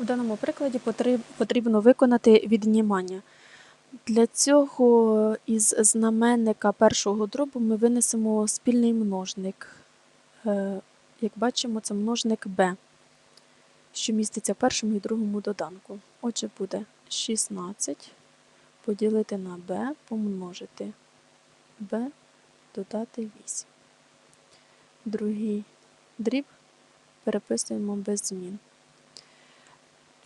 В даному прикладі потрібно виконати віднімання. Для цього із знаменника першого дробу ми винесемо спільний множник. Е, Як бачимо, це множник b, що міститься в першому і другому доданку. Отже, буде 16 поділити на b, помножити b, додати 8. Другий дріб переписуємо без змін.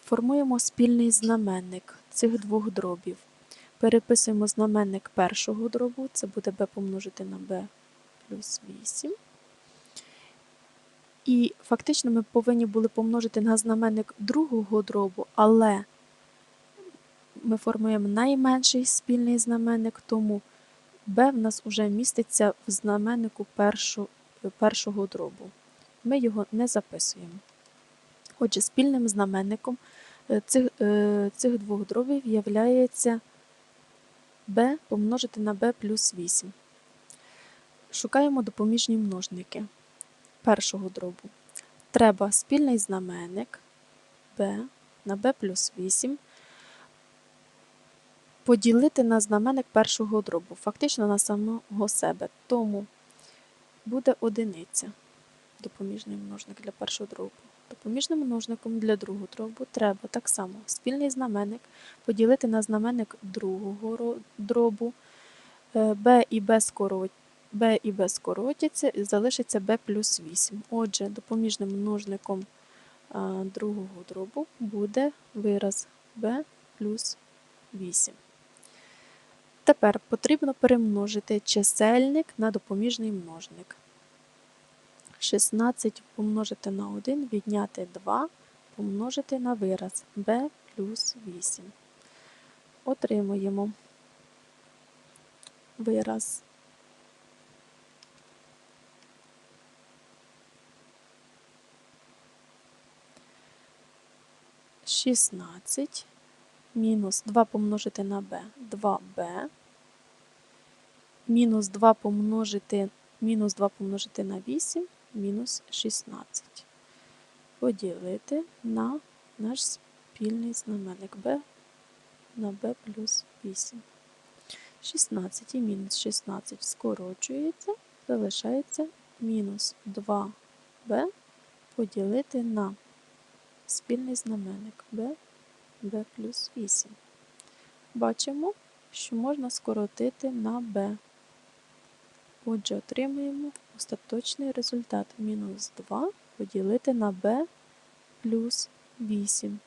Формуємо спільний знаменник цих двох дробів. Переписуємо знаменник першого дробу, це буде b помножити на b плюс 8. І фактично ми повинні були помножити на знаменник другого дробу, але ми формуємо найменший спільний знаменник, тому b в нас вже міститься в знаменнику першого дробу. Ми його не записуємо. Отже, спільним знаменником е, цих, е, цих двох дробів є b помножити на b плюс 8. Шукаємо допоміжні множники першого дробу. Треба спільний знаменник b на b плюс 8 поділити на знаменник першого дробу, фактично на самого себе. Тому буде одиниця допоміжний множник для першого дробу. Допоміжним множником для другого дробу треба так само спільний знаменник поділити на знаменник другого ро- дробу. Е, b і b скорот- b і b скоротяться і залишиться b плюс 8. Отже, допоміжним множником другого дробу буде вираз b плюс 8. Тепер потрібно перемножити чисельник на допоміжний множник. 16 помножити на 1, відняти 2, помножити на вираз b плюс 8. Отримуємо вираз Шістнадцять мінус 2 помножити на b 2b, мінус 2 помножити, мінус 2 помножити на 8, мінус 16. Поділити на наш спільний знаменник b на b плюс 8. 16 і мінус 16 скорочується, залишається мінус 2b поділити на спільний знаменник b, b плюс 8. Бачимо, що можна скоротити на b. Отже, отримуємо остаточний результат мінус 2 поділити на b плюс 8.